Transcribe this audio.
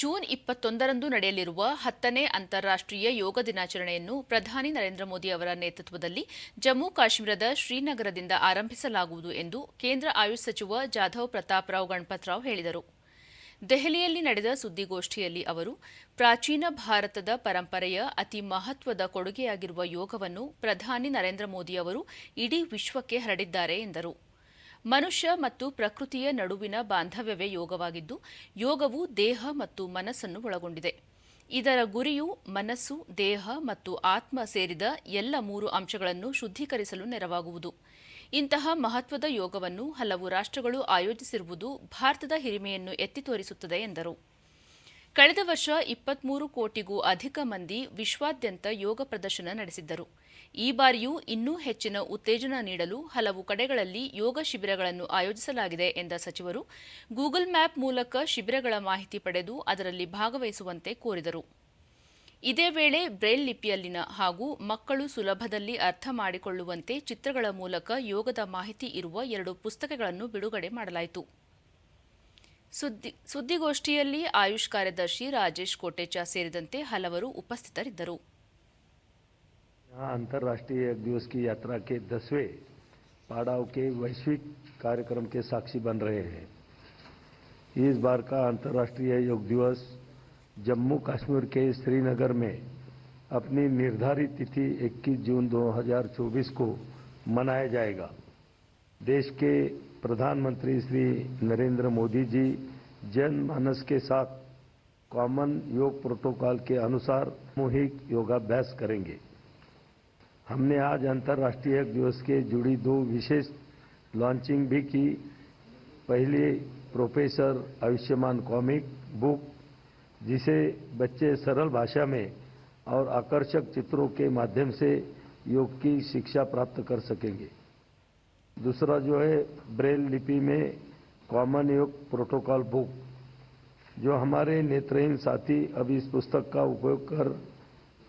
June ಇಪ್ಪತ್ತೊಂದರಂದು ನಡೆಯಲಿರುವ ಹತ್ತನೇ ಅಂತಾರಾಷ್ಟ್ರೀಯ ಯೋಗ ದಿನಾಚರಣೆಯನ್ನು ಪ್ರಧಾನಿ ನರೇಂದ್ರ ಮೋದಿ ಅವರ ನೇತೃತ್ವದಲ್ಲಿ ಜಮ್ಮು ಕಾಶ್ಮೀರದ ಶ್ರೀನಗರದಿಂದ ಆರಂಭಿಸಲಾಗುವುದು ಎಂದು ಕೇಂದ್ರ ಆಯುಷ್ ಸಚಿವ ಜಾಧವ್ ಪ್ರತಾಪ್ ರಾವ್ ಗಣಪತರಾವ್ ಹೇಳಿದರು ದೆಹಲಿಯಲ್ಲಿ ನಡೆದ ಸುದ್ದಿಗೋಷ್ಠಿಯಲ್ಲಿ ಅವರು ಪ್ರಾಚೀನ ಭಾರತದ ಪರಂಪರೆಯ ಅತಿ ಮಹತ್ವದ ಕೊಡುಗೆಯಾಗಿರುವ ಯೋಗವನ್ನು ಪ್ರಧಾನಿ ನರೇಂದ್ರ ಮೋದಿ ಅವರು ಇಡೀ ವಿಶ್ವಕ್ಕೆ ಹರಡಿದ್ದಾರೆ ಎಂದರು ಮನುಷ್ಯ ಮತ್ತು ಪ್ರಕೃತಿಯ ನಡುವಿನ ಬಾಂಧವ್ಯವೇ ಯೋಗವಾಗಿದ್ದು ಯೋಗವು ದೇಹ ಮತ್ತು ಮನಸ್ಸನ್ನು ಒಳಗೊಂಡಿದೆ ಇದರ ಗುರಿಯು ಮನಸ್ಸು ದೇಹ ಮತ್ತು ಆತ್ಮ ಸೇರಿದ ಎಲ್ಲ ಮೂರು ಅಂಶಗಳನ್ನು ಶುದ್ಧೀಕರಿಸಲು ನೆರವಾಗುವುದು ಇಂತಹ ಮಹತ್ವದ ಯೋಗವನ್ನು ಹಲವು ರಾಷ್ಟ್ರಗಳು ಆಯೋಜಿಸಿರುವುದು ಭಾರತದ ಹಿರಿಮೆಯನ್ನು ಎತ್ತಿ ತೋರಿಸುತ್ತದೆ ಎಂದರು ಕಳೆದ ವರ್ಷ ಇಪ್ಪತ್ಮೂರು ಕೋಟಿಗೂ ಅಧಿಕ ಮಂದಿ ವಿಶ್ವಾದ್ಯಂತ ಯೋಗ ಪ್ರದರ್ಶನ ನಡೆಸಿದ್ದರು ಈ ಬಾರಿಯೂ ಇನ್ನೂ ಹೆಚ್ಚಿನ ಉತ್ತೇಜನ ನೀಡಲು ಹಲವು ಕಡೆಗಳಲ್ಲಿ ಯೋಗ ಶಿಬಿರಗಳನ್ನು ಆಯೋಜಿಸಲಾಗಿದೆ ಎಂದ ಸಚಿವರು ಗೂಗಲ್ ಮ್ಯಾಪ್ ಮೂಲಕ ಶಿಬಿರಗಳ ಮಾಹಿತಿ ಪಡೆದು ಅದರಲ್ಲಿ ಭಾಗವಹಿಸುವಂತೆ ಕೋರಿದರು ಇದೇ ವೇಳೆ ಬ್ರೈಲ್ ಲಿಪಿಯಲ್ಲಿನ ಹಾಗೂ ಮಕ್ಕಳು ಸುಲಭದಲ್ಲಿ ಅರ್ಥ ಮಾಡಿಕೊಳ್ಳುವಂತೆ ಚಿತ್ರಗಳ ಮೂಲಕ ಯೋಗದ ಮಾಹಿತಿ ಇರುವ ಎರಡು ಪುಸ್ತಕಗಳನ್ನು ಬಿಡುಗಡೆ ಮಾಡಲಾಯಿತು ಸುದ್ದಿ ಸುದ್ದಿಗೋಷ್ಠಿಯಲ್ಲಿ ಆಯುಷ್ ಕಾರ್ಯದರ್ಶಿ ರಾಜೇಶ್ ಕೋಟೆಚಾ ಸೇರಿದಂತೆ ಹಲವರು ಉಪಸ್ಥಿತರಿದ್ದರು यहाँ अंतर्राष्ट्रीय योग दिवस की यात्रा के दसवें पाड़ाव के वैश्विक कार्यक्रम के साक्षी बन रहे हैं इस बार का अंतर्राष्ट्रीय योग दिवस जम्मू कश्मीर के श्रीनगर में अपनी निर्धारित तिथि 21 जून 2024 को मनाया जाएगा देश के प्रधानमंत्री श्री नरेंद्र मोदी जी जनमानस के साथ कॉमन योग प्रोटोकॉल के अनुसार सामूहिक योगाभ्यास करेंगे हमने आज अंतर्राष्ट्रीय योग दिवस के जुड़ी दो विशेष लॉन्चिंग भी की पहली प्रोफेसर आयुष्यमान कॉमिक बुक जिसे बच्चे सरल भाषा में और आकर्षक चित्रों के माध्यम से योग की शिक्षा प्राप्त कर सकेंगे दूसरा जो है ब्रेल लिपि में कॉमन योग प्रोटोकॉल बुक जो हमारे नेत्रहीन साथी अब इस पुस्तक का उपयोग कर